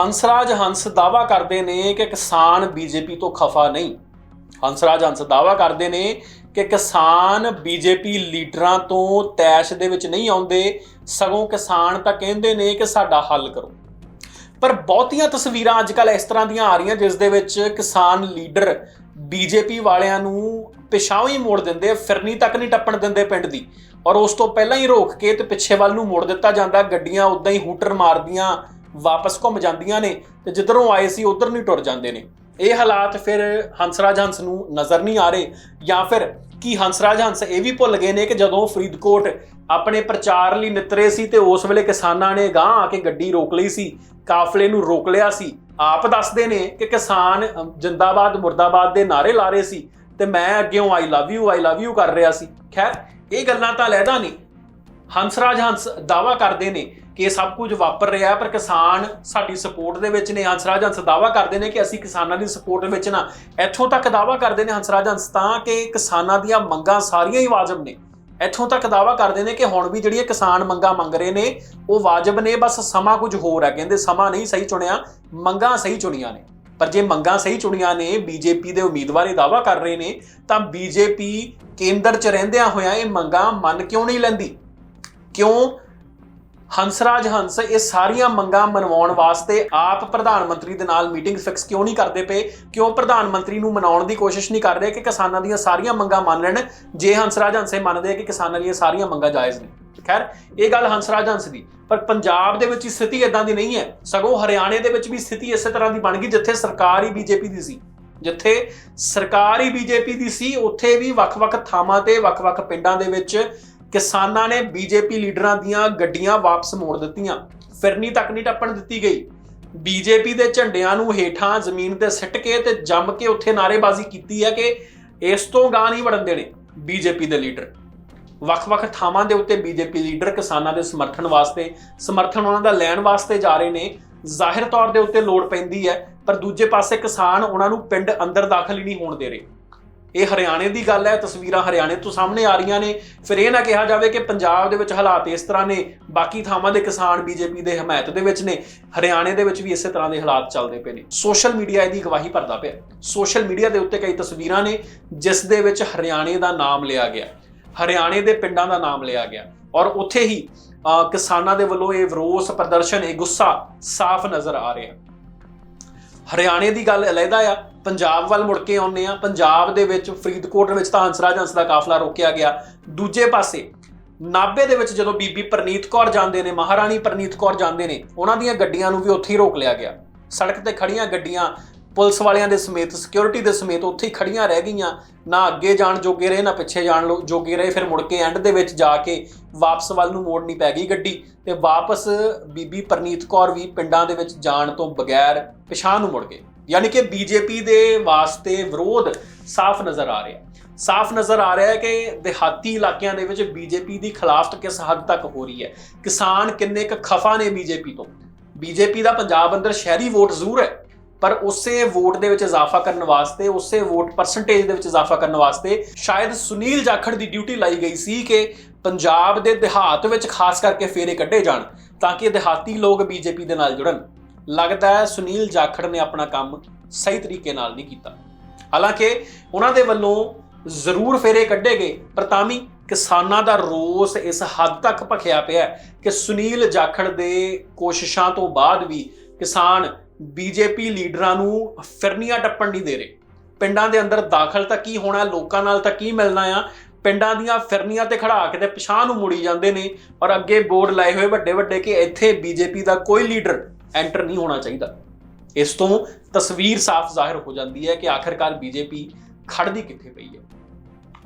ਹੰਸਰਾਜ ਹੰਸ ਦਾਵਾ ਕਰਦੇ ਨੇ ਕਿ ਕਿਸਾਨ ਬੀਜੇਪੀ ਤੋਂ ਖਫਾ ਨਹੀਂ। ਹੰਸਰਾਜ ਹੰਸ ਦਾਵਾ ਕਰਦੇ ਨੇ ਕਿ ਕਿਸਾਨ ਬੀਜੇਪੀ ਲੀਡਰਾਂ ਤੋਂ ਤੈਸ਼ ਦੇ ਵਿੱਚ ਨਹੀਂ ਆਉਂਦੇ, ਸਗੋਂ ਕਿਸਾਨ ਤਾਂ ਕਹਿੰਦੇ ਨੇ ਕਿ ਸਾਡਾ ਹੱਲ ਕਰੋ। ਪਰ ਬਹੁਤੀਆਂ ਤਸਵੀਰਾਂ ਅੱਜ ਕੱਲ ਇਸ ਤਰ੍ਹਾਂ ਦੀਆਂ ਆ ਰਹੀਆਂ, ਜਿਸ ਦੇ ਵਿੱਚ ਕਿਸਾਨ ਲੀਡਰ ਬੀਜੇਪੀ ਵਾਲਿਆਂ ਨੂੰ ਪਿਛਾਉਂ ਹੀ ਮੋੜ ਦਿੰਦੇ, ਫਿਰਨੀ ਤੱਕ ਨਹੀਂ ਟੱਪਣ ਦਿੰਦੇ ਪਿੰਡ ਦੀ। ਔਰ ਉਸ ਤੋਂ ਪਹਿਲਾਂ ਹੀ ਰੋਕ ਕੇ ਤੇ ਪਿੱਛੇ ਵੱਲ ਨੂੰ ਮੋੜ ਦਿੱਤਾ ਜਾਂਦਾ, ਗੱਡੀਆਂ ਉਦਾਂ ਹੀ ਹੂਟਰ ਮਾਰਦੀਆਂ ਵਾਪਸ ਘੁੰਮ ਜਾਂਦੀਆਂ ਨੇ ਤੇ ਜਿੱਧਰੋਂ ਆਏ ਸੀ, ਉਧਰ ਨੂੰ ਟੁਰ ਜਾਂਦੇ ਨੇ। ਇਹ ਹਾਲਾਤ ਫਿਰ ਹੰਸਰਾਜ ਹੰਸ ਨੂੰ ਨਜ਼ਰ ਨਹੀਂ ਆ ਰਹੇ ਜਾਂ ਫਿਰ ਕੀ ਹੰਸਰਾਜ ਹੰਸ ਇਹ ਵੀ ਭੁੱਲ ਗਏ ਨੇ ਕਿ ਜਦੋਂ ਫਰੀਦਕੋਟ ਆਪਣੇ ਪ੍ਰਚਾਰ ਲਈ ਨਿਤਰੇ ਸੀ ਤੇ ਉਸ ਵੇਲੇ ਕਿਸਾਨਾਂ ਨੇ ਗਾਂ ਆ ਕੇ ਗੱਡੀ ਰੋਕ ਲਈ ਸੀ, ਕਾਫਲੇ ਨੂੰ ਰੋਕ ਲਿਆ ਸੀ। ਆਪ ਦੱਸਦੇ ਨੇ ਕਿ ਕਿਸਾਨ ਜਿੰਦਾਬਾਦ, ਮੁਰਦਾਬਾਦ ਦੇ ਨਾਰੇ ਲਾ ਰਹੇ ਸੀ ਤੇ ਮੈਂ ਅੱਗੇੋਂ I love you I love you ਕਰ ਰਿਹਾ ਸੀ। ਖੈਰ, ਇਹ ਗੱਲਾਂ ਤਾਂ ਲੈਦਾ ਨਹੀਂ ਹੰਸਰਾਜ ਹੰਸ ਦਾਵਾ ਕਰਦੇ ਨੇ ਇਹ ਸਭ ਕੁਝ ਵਾਪਰ ਰਿਹਾ ਪਰ ਕਿਸਾਨ ਸਾਡੀ ਸਪੋਰਟ ਦੇ ਵਿੱਚ ਨੇ। ਹੰਸਰਾਜ ਹੰਸ ਦਾਵਾ ਕਰਦੇ ਨੇ ਕਿ ਅਸੀਂ ਕਿਸਾਨਾਂ ਦੀ ਸਪੋਰਟ ਵਿੱਚ ਨਾ ਇੱਥੋਂ ਤੱਕ ਦਾਵਾ ਕਰਦੇ ਨੇ ਹੰਸਰਾਜ ਹੰਸ ਤਾਂ ਕਿ ਕਿਸਾਨਾਂ ਦੀਆਂ ਮੰਗਾਂ ਸਾਰੀਆਂ ਹੀ ਵਾਜਬ ਨੇ। ਇੱਥੋਂ ਤੱਕ ਦਾਵਾ ਕਰਦੇ ਨੇ ਕਿ ਹੁਣ ਵੀ ਜਿਹੜੀਆਂ ਕਿਸਾਨ ਮੰਗਾਂ ਮੰਗ ਰਹੇ ਨੇ, ਉਹ ਵਾਜਬ ਨੇ, ਬਸ ਸਮਾਂ ਕੁਝ ਹੋਰ ਹੈ। ਕਹਿੰਦੇ ਸਮਾਂ ਨਹੀਂ ਸਹੀ ਚੁਣਿਆ, ਮੰਗਾਂ ਸਹੀ ਚੁਣੀਆਂ ਨੇ। ਪਰ ਜੇ ਮੰਗਾਂ ਸਹੀ ਚੁਣੀਆਂ ਨੇ, ਬੀਜੇਪੀ ਦੇ ਉਮੀਦਵਾਰ ਇਹ ਦਾਵਾ ਕਰ ਰਹੇ ਨੇ, ਤਾਂ ਬੀਜੇਪੀ ਕੇਂਦਰ 'ਚ ਰਹਿੰਦਿਆਂ ਹੋਇਆਂ ਇਹ ਮੰਗਾਂ ਮੰਨ ਕਿਉਂ ਨਹੀਂ ਲੈਂਦੀ? ਕਿਉਂ? ਹੰਸਰਾਜ ਹੰਸ, ਇਹ ਸਾਰੀਆਂ ਮੰਗਾਂ ਮਨਵਾਉਣ ਵਾਸਤੇ ਆਪ ਪ੍ਰਧਾਨ ਮੰਤਰੀ ਦੇ ਨਾਲ ਮੀਟਿੰਗ ਫਿਕਸ ਕਿਉਂ ਨਹੀਂ ਕਰਦੇ ਪਏ? ਕਿਉਂ ਪ੍ਰਧਾਨ ਮੰਤਰੀ ਨੂੰ ਮਨਾਉਣ ਦੀ ਕੋਸ਼ਿਸ਼ ਨਹੀਂ ਕਰ ਰਹੇ ਕਿ ਕਿਸਾਨਾਂ ਦੀਆਂ ਸਾਰੀਆਂ ਮੰਗਾਂ ਮੰਨ ਲੈਣ? ਜੇ ਹੰਸਰਾਜ ਇਹ ਮੰਨਦੇ ਆ ਕਿ ਕਿਸਾਨਾਂ ਦੀਆਂ ਸਾਰੀਆਂ ਮੰਗਾਂ ਜਾਇਜ਼ ਨੇ। ਖੈਰ, ਇਹ ਗੱਲ ਹੰਸਰਾਜ ਹੰਸ ਦੀ। ਪਰ ਪੰਜਾਬ ਦੇ ਵਿੱਚ ਸਥਿਤੀ ਇਦਾਂ ਦੀ ਨਹੀਂ ਹੈ। ਸਗੋਂ ਹਰਿਆਣੇ ਦੇ ਵਿੱਚ ਵੀ ਸਥਿਤੀ ਇਸੇ ਤਰ੍ਹਾਂ ਦੀ ਬਣ ਗਈ ਜਿੱਥੇ ਸਰਕਾਰ ਹੀ ਬੀਜੇਪੀ ਦੀ ਸੀ। ਜਿੱਥੇ ਸਰਕਾਰ ਹੀ ਬੀਜੇਪੀ ਦੀ ਸੀ, ਉੱਥੇ ਵੀ ਵੱਖ-ਵੱਖ ਥਾਵਾਂ ਤੇ ਵੱਖ-ਵੱਖ ਪਿੰਡਾਂ ਦੇ ਵਿੱਚ ਕਿਸਾਨਾਂ ਨੇ ਬੀਜੇਪੀ ਲੀਡਰਾਂ ਦੀਆਂ ਗੱਡੀਆਂ ਵਾਪਸ ਮੋੜ ਦਿੱਤੀਆਂ। ਫਿਰਨੀ ਤੱਕ ਨਹੀਂ ਟੱਪਣ ਦਿੱਤੀ ਗਈ। ਬੀਜੇਪੀ ਦੇ ਝੰਡਿਆਂ ਨੂੰ ਹੇਠਾਂ ਜ਼ਮੀਨ ਤੇ ਸਿੱਟ ਕੇ ਤੇ ਜੰਮ ਕੇ ਉੱਥੇ ਨਾਰੇਬਾਜ਼ੀ ਕੀਤੀ ਹੈ ਕਿ ਇਸ ਤੋਂ ਗਾਂ ਨਹੀਂ ਵੜਨ ਦੇਣੇ ਬੀਜੇਪੀ ਦੇ ਲੀਡਰ। ਵੱਖ-ਵੱਖ ਥਾਵਾਂ ਦੇ ਉੱਤੇ ਬੀਜੇਪੀ ਲੀਡਰ ਕਿਸਾਨਾਂ ਦੇ ਸਮਰਥਨ ਵਾਸਤੇ, ਸਮਰਥਨ ਉਹਨਾਂ ਦਾ ਲੈਣ ਵਾਸਤੇ ਜਾ ਰਹੇ ਨੇ। ਜ਼ਾਹਿਰ ਤੌਰ ਦੇ ਉੱਤੇ ਲੋੜ ਪੈਂਦੀ ਹੈ, ਪਰ ਦੂਜੇ ਪਾਸੇ ਕਿਸਾਨ ਉਹਨਾਂ ਨੂੰ ਪਿੰਡ ਅੰਦਰ ਦਾਖਲ ਹੀ ਨਹੀਂ ਹੋਣ ਦੇ ਰਹੇ। ਇਹ ਹਰਿਆਣੇ ਦੀ ਗੱਲ ਹੈ, ਤਸਵੀਰਾਂ ਹਰਿਆਣੇ ਤੋਂ ਸਾਹਮਣੇ ਆ ਰਹੀਆਂ ਨੇ। ਫਿਰ ਇਹ ਨਾ ਕਿਹਾ ਜਾਵੇ ਕਿ ਪੰਜਾਬ ਦੇ ਵਿੱਚ ਹਾਲਾਤ ਇਸ ਤਰ੍ਹਾਂ ਨੇ, ਬਾਕੀ ਥਾਵਾਂ ਦੇ ਕਿਸਾਨ ਬੀਜੇਪੀ ਦੇ ਹਮਾਇਤ ਦੇ ਵਿੱਚ ਨੇ, ਹਰਿਆਣੇ ਦੇ ਵਿੱਚ ਵੀ ਇਸੇ ਤਰ੍ਹਾਂ ਦੇ ਹਾਲਾਤ ਚੱਲਦੇ ਪਏ ਨੇ। ਸੋਸ਼ਲ ਮੀਡੀਆ ਇਹਦੀ ਗਵਾਹੀ ਭਰਦਾ ਪਿਆ। ਸੋਸ਼ਲ ਮੀਡੀਆ ਦੇ ਉੱਤੇ ਕਈ ਤਸਵੀਰਾਂ ਨੇ, ਜਿਸ ਦੇ ਵਿੱਚ ਹਰਿਆਣੇ ਦਾ ਨਾਮ ਲਿਆ ਗਿਆ। ਹਰਿਆਣੇ ਦੇ ਪਿੰਡਾਂ ਦਾ ਨਾਮ ਲਿਆ ਗਿਆ। ਔਰ ਉੱਥੇ ਹੀ ਕਿਸਾਨਾਂ ਦੇ ਵੱਲੋਂ ਇਹ ਵਿਰੋਧ ਪ੍ਰਦਰਸ਼ਨ, ਇਹ ਗੁੱਸਾ ਸਾਫ਼ ਨਜ਼ਰ ਆ ਰਿਹਾ। ਹਰਿਆਣੇ ਦੀ ਗੱਲ ਅਲੱਗਾ ਆ, ਪੰਜਾਬ ਵੱਲ ਮੁੜ ਕੇ ਆਉਂਦੇ ਆ, ਪੰਜਾਬ ਦੇ ਵਿੱਚ ਫਰੀਦਕੋਟ ਵਿੱਚ ਤਾਂ ਹੰਸਰਾਜ ਹੰਸ ਦਾ ਕਾਫਲਾ ਰੋਕਿਆ ਗਿਆ। ਦੂਜੇ ਪਾਸੇ, ਨਾਭੇ ਦੇ ਵਿੱਚ ਜਦੋਂ ਬੀਬੀ ਪ੍ਰਨੀਤ ਕੌਰ ਜਾਂਦੇ ਨੇ, ਮਹਾਰਾਣੀ ਪ੍ਰਨੀਤ ਕੌਰ ਜਾਂਦੇ ਨੇ, ਉਹਨਾਂ ਦੀਆਂ ਗੱਡੀਆਂ ਨੂੰ ਵੀ ਉੱਥੇ ਹੀ ਰੋਕ ਲਿਆ ਗਿਆ। ਸੜਕ ਤੇ ਖੜੀਆਂ ਗੱਡੀਆਂ ਪੁਲਿਸ ਵਾਲਿਆਂ ਦੇ ਸਮੇਤ ਸਿਕਿਉਰਿਟੀ ਦੇ ਸਮੇਤ ਉੱਥੇ ਹੀ ਖੜੀਆਂ ਰਹਿ ਗਈਆਂ। ਨਾ ਅੱਗੇ ਜਾਣ ਜੋਗੇ ਰਹੇ, ਨਾ ਪਿੱਛੇ ਜਾਣ ਲੋ- ਜੋਗੇ ਰਹੇ। ਫਿਰ ਮੁੜ ਕੇ ਐਂਡ ਦੇ ਵਿੱਚ ਜਾ ਕੇ ਵਾਪਸ ਵੱਲ ਨੂੰ ਮੋੜਨੀ ਪੈ ਗਈ ਗੱਡੀ ਤੇ ਵਾਪਸ ਬੀਬੀ ਪਰਨੀਤ ਕੌਰ ਵੀ ਪਿੰਡਾਂ ਦੇ ਵਿੱਚ ਜਾਣ ਤੋਂ ਬਗੈਰ ਪਿਛਾਂ ਨੂੰ ਮੁੜ ਗਏ। ਯਾਨੀ ਕਿ ਬੀਜੇਪੀ ਦੇ ਵਾਸਤੇ ਵਿਰੋਧ ਸਾਫ਼ ਨਜ਼ਰ ਆ ਰਿਹਾ। ਸਾਫ਼ ਨਜ਼ਰ ਆ ਰਿਹਾ ਹੈ ਕਿ ਦਿਹਾਤੀ ਇਲਾਕਿਆਂ ਦੇ ਵਿੱਚ ਬੀਜੇਪੀ ਦੀ ਖਿਲਾਫਤ ਕਿਸ ਹੱਦ ਤੱਕ ਹੋ ਰਹੀ ਹੈ? ਕਿਸਾਨ ਕਿੰਨੇ ਕੁ ਖਫਾ ਨੇ ਬੀਜੇਪੀ ਤੋਂ? ਬੀਜੇਪੀ ਦਾ ਪੰਜਾਬ ਅੰਦਰ ਸ਼ਹਿਰੀ ਵੋਟ ਜ਼ਰੂਰ ਹੈ। ਪਰ ਉਸੇ ਵੋਟ ਦੇ ਵਿੱਚ ਇਜ਼ਾਫਾ ਕਰਨ ਵਾਸਤੇ, ਉਸੇ ਵੋਟ ਪਰਸੈਂਟੇਜ ਦੇ ਵਿੱਚ ਇਜ਼ਾਫਾ ਕਰਨ ਵਾਸਤੇ ਸ਼ਾਇਦ ਸੁਨੀਲ ਜਾਖੜ ਦੀ ਡਿਊਟੀ ਲਾਈ ਗਈ ਸੀ ਕਿ ਪੰਜਾਬ ਦੇ ਦਿਹਾਤ ਵਿੱਚ ਖਾਸ ਕਰਕੇ ਫੇਰੇ ਕੱਢੇ ਜਾਣ ਤਾਂ ਕਿ ਦਿਹਾਤੀ ਲੋਕ ਬੀਜੇਪੀ ਦੇ ਨਾਲ ਜੁੜਨ। ਲੱਗਦਾ ਹੈ ਸੁਨੀਲ ਜਾਖੜ ਨੇ ਆਪਣਾ ਕੰਮ ਸਹੀ ਤਰੀਕੇ ਨਾਲ ਨਹੀਂ ਕੀਤਾ। ਹਾਲਾਂਕਿ ਉਹਨਾਂ ਦੇ ਵੱਲੋਂ ਜ਼ਰੂਰ ਫੇਰੇ ਕੱਢੇ ਗਏ, ਪਰ ਤਾਂ ਵੀ ਕਿਸਾਨਾਂ ਦਾ ਰੋਸ ਇਸ ਹੱਦ ਤੱਕ ਭਖਿਆ ਪਿਆ ਕਿ ਸੁਨੀਲ ਜਾਖੜ ਦੇ ਕੋਸ਼ਿਸ਼ਾਂ ਤੋਂ ਬਾਅਦ ਵੀ ਕਿਸਾਨ ਬੀਜੇਪੀ ਲੀਡਰਾਂ ਨੂੰ ਫਿਰਨੀਆਂ ਟੱਪਣ ਨਹੀਂ ਦੇ ਰਹੇ। ਪਿੰਡਾਂ ਦੇ ਅੰਦਰ ਦਾਖਲ ਤਾਂ ਕੀ ਹੋਣਾ, ਲੋਕਾਂ ਨਾਲ ਤਾਂ ਕੀ ਮਿਲਣਾ ਆ? ਪਿੰਡਾਂ ਦੀਆਂ ਫਿਰਨੀਆਂ ਤੇ ਖੜਾ ਕੇ ਤੇ ਪਿਛਾਂ ਨੂੰ ਮੁੜੀ ਜਾਂਦੇ ਨੇ ਔਰ ਅੱਗੇ ਬੋਰਡ ਲਾਏ ਹੋਏ ਵੱਡੇ ਵੱਡੇ ਕਿ ਇੱਥੇ ਬੀਜੇਪੀ ਦਾ ਕੋਈ ਲੀਡਰ ਐਂਟਰ ਨਹੀਂ ਹੋਣਾ ਚਾਹੀਦਾ। ਇਸ ਤੋਂ ਤਸਵੀਰ ਸਾਫ਼ ਜ਼ਾਹਿਰ ਹੋ ਜਾਂਦੀ ਹੈ ਕਿ ਆਖਰਕਾਰ ਬੀਜੇਪੀ ਖੜਦੀ ਕਿੱਥੇ ਪਈ ਹੈ।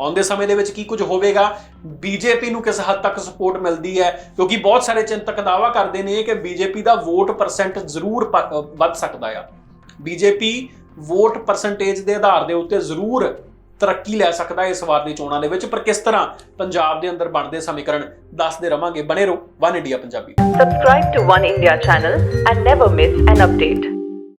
ਆਉਂਦੇ ਸਮੇਂ ਦੇ ਵਿੱਚ ਕੀ ਕੁਝ ਹੋਵੇਗਾ? ਬੀਜੇਪੀ ਨੂੰ ਕਿਸ ਹੱਦ ਤੱਕ ਸਪੋਰਟ ਮਿਲਦੀ ਹੈ? ਕਿਉਂਕਿ ਬਹੁਤ ਸਾਰੇ ਚਿੰਤਕ ਦਾਵਾ ਕਰਦੇ ਨੇ ਕਿ ਬੀਜੇਪੀ ਦਾ ਵੋਟ ਪਰਸੈਂਟ ਜ਼ਰੂਰ ਵੱਧ ਸਕਦਾ ਆ। ਬੀਜੇਪੀ ਵੋਟ ਪਰਸੈਂਟੇਜ ਦੇ ਆਧਾਰ ਦੇ ਉੱਤੇ ਜ਼ਰੂਰ ਤਰੱਕੀ ਲੈ ਸਕਦਾ ਹੈ ਇਸ ਵਾਰ ਦੀ ਚੋਣਾਂ ਦੇ ਵਿੱਚ। ਪਰ ਕਿਸ ਤਰ੍ਹਾਂ ਪੰਜਾਬ ਦੇ ਅੰਦਰ ਬਣਦੇ ਸਮੀਕਰਨ ਦੱਸਦੇ ਰਵਾਂਗੇ। ਬਣੇ ਰਹੋ, one India Punjabi. Subscribe to One India channel and never miss an update.